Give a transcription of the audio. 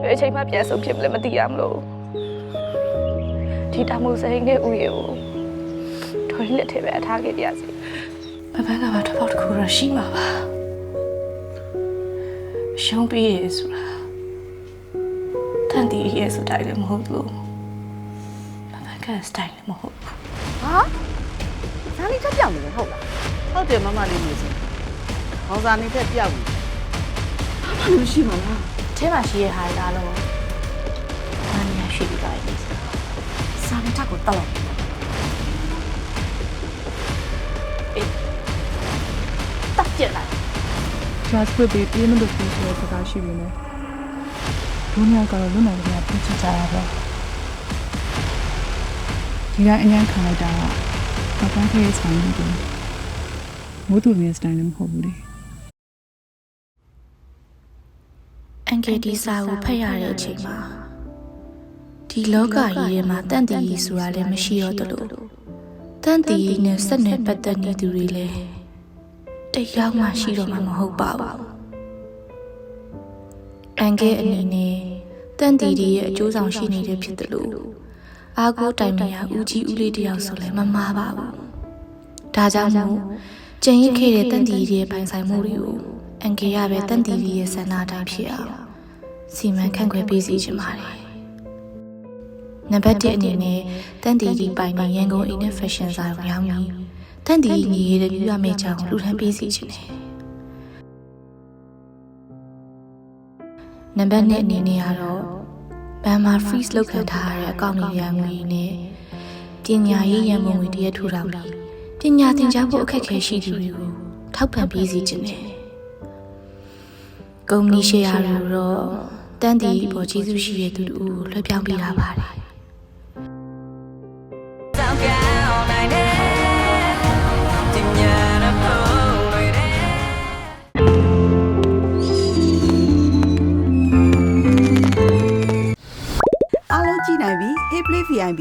ဘယ်အချိန်မှပြန်ဆုံးဖြစ်မလဲမသိရမလို့ဒီတမိုးစိန်နဲ့ဥယေကိုဒေါ်လေးလက်ထဲပဲအထားခဲ့ပြစီဘဘကဘာတစ်ပေါက်တစ်ခုတော့ရှိမှာပါရှုံးပြီးရဆိုတာတန်တီရဲ့စတိုင်လည်းမဟုတ်ဘူးဘဘကစတိုင်လည်းမဟုတ်ဘူးဟာဇာနီတက်ပြောင်းနေတယ်ဟုတ်လားဟုတ်တယ်မမလေးမျိုးစင်။ဘောင်စာနေတက်ပြောက်နေဘာလို့ရှိမှာလား ထဲမှာရှိရတဲ့ဟာတွေအားလုံးဘာနေရာရှိပြီးပါလဲဇာနီတက်ကိုတောက်အေးတက်ပြလိုက် just ဖွင့်ပြီးပြေးမလို့ပြေးဆိုတဲ့စကားရှိပြီလေဒုညကတော့လွတ်နိုင်တယ်ပြချကြရပဲဒီကအញ្ញမ်းခံလိုက်တာကပပန်းခေးဆောင်နေတယ်မိုးသူမြင်စတိုင်လည်းမဟုတ်ဘူးလေ န်ကယ်ဒီစာကိုဖတ်ရတဲ့အချိန်မှာဒီလောကကြီးထဲမှာတန်တီကြီးဆိုတာလည်းမရှိတော့တလို့တန်တီကြီးနဲ့ဆက်နွယ်ပတ်သက်နေသူတွေလည်းတယောက်မှရှိတော့မှမဟုတ်ပါဘူးအန်ကယ်အနေနဲ့တန်တီကြီးရဲ့အကျိုးဆောင်ရှိနေတဲ့ဖြစ်တယ်လို့အာကိုတိုင်မရဦးကြီးဦးလေးတယောက်ဆိုလည်းမမှားပါဘူးဒါကြောင့်မို့ကျန်ရစ်ခဲ့တဲ့တန်တီကြီးရဲ့ပိုင်ဆိုင်မှုတွေကို အန်ကယ်ရပဲတန်တီကြီးရဲ့ဆန္ဒတိုင်းဖြစ်အောင်စီမံခန့်ခွဲပေးစီခြင်းပါတယ်။နံပါတ်1အနေနဲ့တန်တီဒီပိုင်နဲ့ရန်ကုန် in fashion ဆိုင်ကိုရောက်ပြီးတန်တီညီရတဲ့ပြရမယ့်ကြောင်းကိုလှူဒန်းပေးစီခြင်းတယ်။နံပါတ်2အနေနဲ့ကတော့ဘန်မာ freeze လုပ်ခံထားရတဲ့အကောင့်တွေရန်ငွေနဲ့ပညာရေးရန်ပုံငွေတရက်ထူထောင်ပြီးပညာသင်ကြားဖို့အခက်အခဲရှိသူတွေကိုထောက်ပံ့ပေးစီခြင်းတယ်။ ကုမ္ပဏီရှယ်ယာတွေတော့တန်းတီပေါ်ကျေးဇူးရှိတဲ့သူတို့ကိုလွှဲပြောင်းပေးထားပါတယ်အားလုံးကြည့်နိုင်ပြီ Hey Play VIP